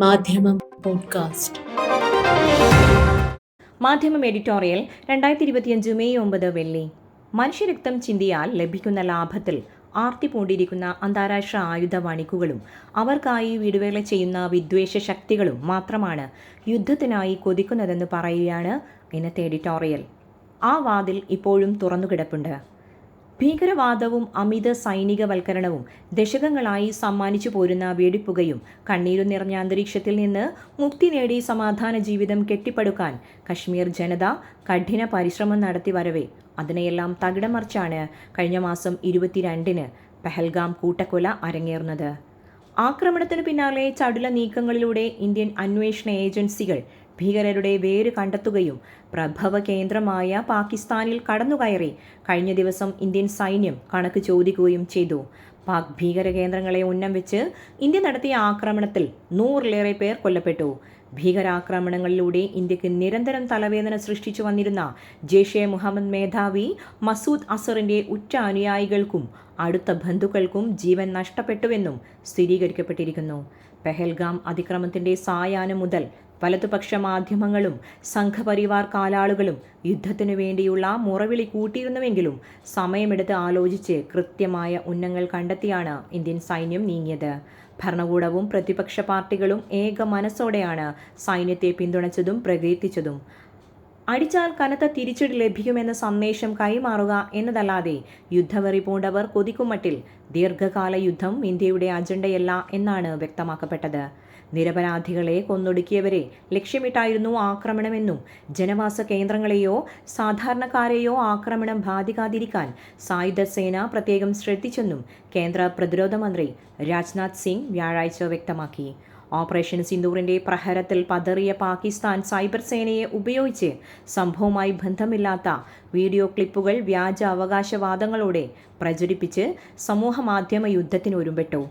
മാധ്യമം പോഡ്കാസ്റ്റ്. മാധ്യമം എഡിറ്റോറിയൽ രണ്ടായിരത്തി ഇരുപത്തിയഞ്ച് മെയ് ഒമ്പത് വെള്ളി. മനുഷ്യരക്തം ചിന്തിയാൽ ലഭിക്കുന്ന ലാഭത്തിൽ ആർത്തി പൂണ്ടിരിക്കുന്ന അന്താരാഷ്ട്ര ആയുധ വണിക്കുകളും അവർക്കായി വിടുവേള ചെയ്യുന്ന വിദ്വേഷ ശക്തികളും മാത്രമാണ് യുദ്ധത്തിനായി കൊതിക്കുന്നതെന്ന് പറയുകയാണ് ഇന്നത്തെ എഡിറ്റോറിയൽ. ആ വാതിൽ ഇപ്പോഴും തുറന്നുകിടപ്പുണ്ട്. ഭീകരവാദവും അമിത സൈനികവൽക്കരണവും ദശകങ്ങളായി സമ്മാനിച്ചു പോരുന്ന വെടിപ്പുകയും കണ്ണീരും നിറഞ്ഞ അന്തരീക്ഷത്തിൽ നിന്ന് മുക്തി നേടി സമാധാന ജീവിതം കെട്ടിപ്പടുക്കാൻ കശ്മീർ ജനത കഠിന പരിശ്രമം നടത്തി വരവേ. അതിനെയെല്ലാം തകിടമറിച്ചാണ് കഴിഞ്ഞ മാസം ഇരുപത്തിരണ്ടിന് പെഹൽഗാം കൂട്ടക്കൊല അരങ്ങേറുന്നത്. ആക്രമണത്തിന് പിന്നാലെ ചടുല നീക്കങ്ങളിലൂടെ ഇന്ത്യൻ അന്വേഷണ ഏജൻസികൾ ഭീകരരുടെ വേര് കണ്ടെത്തുകയും പ്രഭവ കേന്ദ്രമായ പാകിസ്ഥാനിൽ കടന്നുകയറി. കഴിഞ്ഞ ദിവസം ഇന്ത്യൻ സൈന്യം കണക്ക് ചോദിക്കുകയും ചെയ്തു. പാക് ഭീകര കേന്ദ്രങ്ങളെ ഉന്നം വെച്ച് ഇന്ത്യ നടത്തിയ ആക്രമണത്തിൽ നൂറിലേറെ പേർ കൊല്ലപ്പെട്ടു. ഭീകരാക്രമണങ്ങളിലൂടെ ഇന്ത്യയ്ക്ക് നിരന്തരം തലവേദന സൃഷ്ടിച്ചു വന്നിരുന്ന ജെയ്ഷെ മുഹമ്മദ് മേധാവി മസൂദ് അസറിന്റെ ഉറ്റ അനുയായികൾക്കും അടുത്ത ബന്ധുക്കൾക്കും ജീവൻ നഷ്ടപ്പെട്ടുവെന്നും സ്ഥിരീകരിക്കപ്പെട്ടിരിക്കുന്നു. പെഹൽഗാം അതിക്രമത്തിന്റെ സായാഹ്നം മുതൽ വലതുപക്ഷ മാധ്യമങ്ങളും സംഘപരിവാർ കാലാളുകളും യുദ്ധത്തിനു വേണ്ടിയുള്ള മുറവിളി കൂട്ടിയിരുന്നുവെങ്കിലും സമയമെടുത്ത് ആലോചിച്ച് കൃത്യമായ ഉന്നങ്ങൾ കണ്ടെത്തിയാണ് ഇന്ത്യൻ സൈന്യം നീങ്ങിയത്. ഭരണകൂടവും പ്രതിപക്ഷ പാർട്ടികളും ഏക മനസ്സോടെയാണ് സൈന്യത്തെ പിന്തുണച്ചതും പ്രകീർത്തിച്ചതും. അടിച്ചാൽ കനത്ത തിരിച്ചടി ലഭിക്കുമെന്ന സന്ദേശം കൈമാറുക എന്നതല്ലാതെ യുദ്ധവെറി പൂണ്ടവർ കൊതിക്കുമട്ടിൽ ദീർഘകാല യുദ്ധം ഇന്ത്യയുടെ അജണ്ടയല്ല എന്നാണ് വ്യക്തമാക്കപ്പെട്ടത്. നിരപരാധികളെ കൊന്നൊടുക്കിയവരെ ലക്ഷ്യമിട്ടായിരുന്നു ആക്രമണമെന്നും ജനവാസ കേന്ദ്രങ്ങളെയോ സാധാരണക്കാരെയോ ആക്രമണം ബാധിക്കാതിരിക്കാൻ സായുധ സേന പ്രത്യേകം ശ്രദ്ധിച്ചെന്നും കേന്ദ്ര പ്രതിരോധ മന്ത്രി രാജ്നാഥ് സിംഗ് വ്യാഴാഴ്ച വ്യക്തമാക്കി. ഓപ്പറേഷൻ സിന്ദൂറിന്റെ പ്രഹരത്തിൽ പതറിയ പാകിസ്ഥാൻ സൈബർ സേനയെ ഉപയോഗിച്ച് സംഭവവുമായി ബന്ധമില്ലാത്ത വീഡിയോ ക്ലിപ്പുകൾ വ്യാജ അവകാശവാദങ്ങളോടെ പ്രചരിപ്പിച്ച് സമൂഹമാധ്യമ യുദ്ധത്തിന് ഒരുമ്പെട്ടു.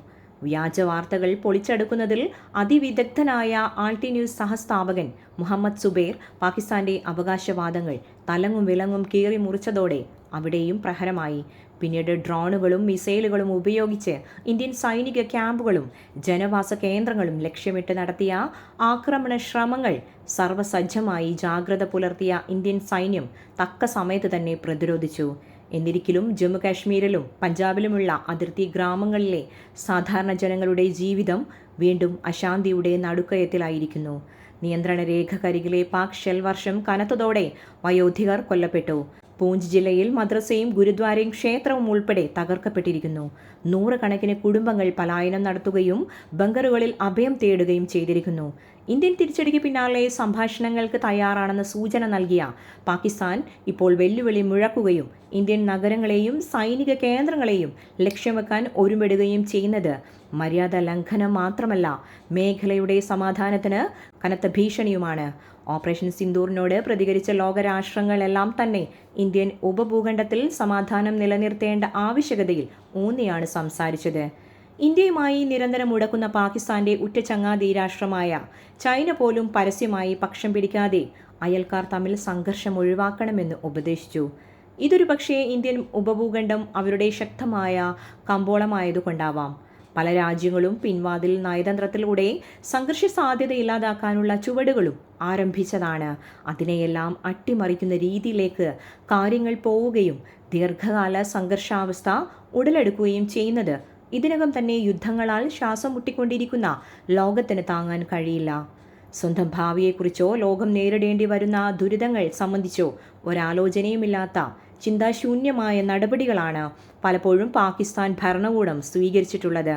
വ്യാജ വാർത്തകൾ പൊളിച്ചെടുക്കുന്നതിൽ അതിവിദഗ്ധനായ ആൾട്ടി ന്യൂസ് സഹസ്ഥാപകൻ മുഹമ്മദ് സുബൈർ പാകിസ്ഥാന്റെ അവകാശവാദങ്ങൾ തലങ്ങും വിലങ്ങും കീറി മുറിച്ചതോടെ അവിടെയും പ്രഹരമായി. പിന്നീട് ഡ്രോണുകളും മിസൈലുകളും ഉപയോഗിച്ച് ഇന്ത്യൻ സൈനിക ക്യാമ്പുകളും ജനവാസ കേന്ദ്രങ്ങളും ലക്ഷ്യമിട്ട് നടത്തിയ ആക്രമണ ശ്രമങ്ങൾ സർവസജ്ജമായി ജാഗ്രത പുലർത്തിയ ഇന്ത്യൻ സൈന്യം തക്ക സമയത്ത് തന്നെ പ്രതിരോധിച്ചു. എന്നിരിക്കലും ജമ്മുകാശ്മീരിലും പഞ്ചാബിലുമുള്ള അതിർത്തി ഗ്രാമങ്ങളിലെ സാധാരണ ജനങ്ങളുടെ ജീവിതം വീണ്ടും അശാന്തിയുടെ നടുക്കയത്തിലായിരിക്കുന്നു. നിയന്ത്രണ രേഖ കരികിലെ പാക് ഷെൽ വർഷം കനത്തതോടെ വയോധികർ കൊല്ലപ്പെട്ടു. പൂഞ്ച് ജില്ലയിൽ മദ്രസയും ഗുരുദ്വാരയും ക്ഷേത്രവും ഉൾപ്പെടെ തകർക്കപ്പെട്ടിരിക്കുന്നു. നൂറുകണക്കിന് കുടുംബങ്ങൾ പലായനം നടത്തുകയും ബങ്കറുകളിൽ അഭയം തേടുകയും ചെയ്തിരിക്കുന്നു. ഇന്ത്യൻ തിരിച്ചടിക്ക് പിന്നാലെ സംഭാഷണങ്ങൾക്ക് തയ്യാറാണെന്ന സൂചന നൽകിയ പാകിസ്ഥാൻ ഇപ്പോൾ വെല്ലുവിളി മുഴക്കുകയും ഇന്ത്യൻ നഗരങ്ങളെയും സൈനിക കേന്ദ്രങ്ങളെയും ലക്ഷ്യം വെക്കാൻ ഒരുമെടുകയും ചെയ്യുന്നത് മര്യാദ ലംഘനം മാത്രമല്ല മേഖലയുടെ സമാധാനത്തിന് കനത്ത ഭീഷണിയുമാണ്. ഓപ്പറേഷൻ സിന്ദൂറിനോട് പ്രതികരിച്ച ലോകരാഷ്ട്രങ്ങളെല്ലാം തന്നെ ഇന്ത്യൻ ഉപഭൂഖണ്ഡത്തിൽ സമാധാനം നിലനിർത്തേണ്ട ആവശ്യകതയിൽ ഊന്നിയാണ് സംസാരിച്ചത്. ഇന്ത്യയുമായി നിരന്തരം മുടക്കുന്ന പാകിസ്ഥാന്റെ ഉറ്റ രാഷ്ട്രമായ ചൈന പോലും പരസ്യമായി പക്ഷം പിടിക്കാതെ അയൽക്കാർ തമ്മിൽ സംഘർഷം ഒഴിവാക്കണമെന്ന് ഉപദേശിച്ചു. ഇതൊരു പക്ഷേ ഇന്ത്യൻ ഉപഭൂഖണ്ഡം അവരുടെ ശക്തമായ കമ്പോളമായതുകൊണ്ടാവാം. പല രാജ്യങ്ങളും പിൻവാതിൽ നയതന്ത്രത്തിലൂടെ സംഘർഷ സാധ്യത ഇല്ലാതാക്കാനുള്ള ചുവടുകളും ആരംഭിച്ചതാണ്. അതിനെയെല്ലാം അട്ടിമറിക്കുന്ന രീതിയിലേക്ക് കാര്യങ്ങൾ പോവുകയും ദീർഘകാല സംഘർഷാവസ്ഥ ഉടലെടുക്കുകയും ചെയ്യുന്നത് ഇതിനകം തന്നെ യുദ്ധങ്ങളാൽ ശ്വാസം മുട്ടിക്കൊണ്ടിരിക്കുന്ന ലോകത്തിന് താങ്ങാൻ കഴിയില്ല. സ്വന്തം ഭാവിയെക്കുറിച്ചോ ലോകം നേരിടേണ്ടി വരുന്ന ദുരിതങ്ങൾ സംബന്ധിച്ചോ ഒരാലോചനയുമില്ലാത്ത ചിന്താശൂന്യമായ നടപടികളാണ് പലപ്പോഴും പാകിസ്ഥാൻ ഭരണകൂടം സ്വീകരിച്ചിട്ടുള്ളത്.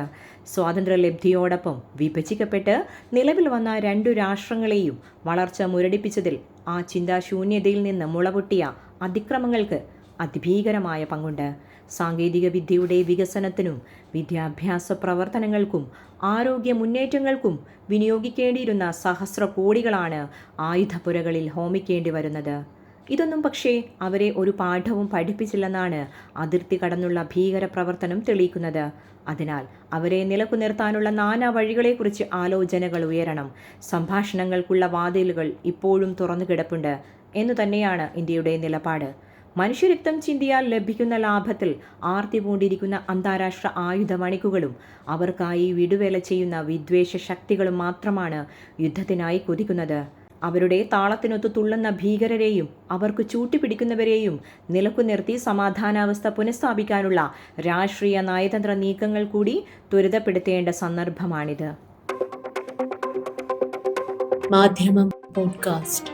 സ്വാതന്ത്ര്യലബ്ധിയോടൊപ്പം വിഭജിക്കപ്പെട്ട് നിലവിൽ വന്ന രണ്ടു രാഷ്ട്രങ്ങളെയും വളർച്ച മുരടിപ്പിച്ചതിൽ ആ ചിന്താശൂന്യതയിൽ നിന്ന് മുളപൊട്ടിയ അതിക്രമങ്ങൾക്ക് അതിഭീകരമായ പങ്കുണ്ട്. സാങ്കേതിക വിദ്യയുടെ വികസനത്തിനും വിദ്യാഭ്യാസ പ്രവർത്തനങ്ങൾക്കും ആരോഗ്യ മുന്നേറ്റങ്ങൾക്കും വിനിയോഗിക്കേണ്ടിയിരുന്ന സഹസ്ര കോടികളാണ് ആയുധപ്പുരകളിൽ ഹോമിക്കേണ്ടി വരുന്നത്. ഇതൊന്നും പക്ഷേ അവരെ ഒരു പാഠവും പഠിപ്പിച്ചില്ലെന്നാണ് അതിർത്തി കടന്നുള്ള ഭീകര പ്രവർത്തനം തെളിയിക്കുന്നത്. അതിനാൽ അവരെ നിലക്കു നിർത്താനുള്ള നാനാ വഴികളെക്കുറിച്ച് ആലോചനകൾ ഉയരണം. സംഭാഷണങ്ങൾക്കുള്ള വാതിലുകൾ ഇപ്പോഴും തുറന്നു കിടപ്പുണ്ട് എന്നു തന്നെയാണ് ഇന്ത്യയുടെ നിലപാട്. മനുഷ്യരക്തം ചിന്തിയാൽ ലഭിക്കുന്ന ലാഭത്തിൽ ആർത്തി പൂണ്ടിരിക്കുന്ന അന്താരാഷ്ട്ര ആയുധമണിക്കുകളും അവർക്കായി വിടുവേല ചെയ്യുന്ന വിദ്വേഷ ശക്തികളും മാത്രമാണ് യുദ്ധത്തിനായി കൊതിക്കുന്നത്. അവരുടെ താളത്തിനൊത്ത് തുള്ളുന്ന ഭീകരരെയും അവർക്ക് ചൂട്ടിപ്പിടിക്കുന്നവരെയും നിലക്കു നിർത്തി സമാധാനാവസ്ഥ പുനഃസ്ഥാപിക്കാനുള്ള രാഷ്ട്രീയ നയതന്ത്ര നീക്കങ്ങൾ കൂടി ത്വരിതപ്പെടുത്തേണ്ട സന്ദർഭമാണിത്. മാധ്യമം പോഡ്കാസ്റ്റ്.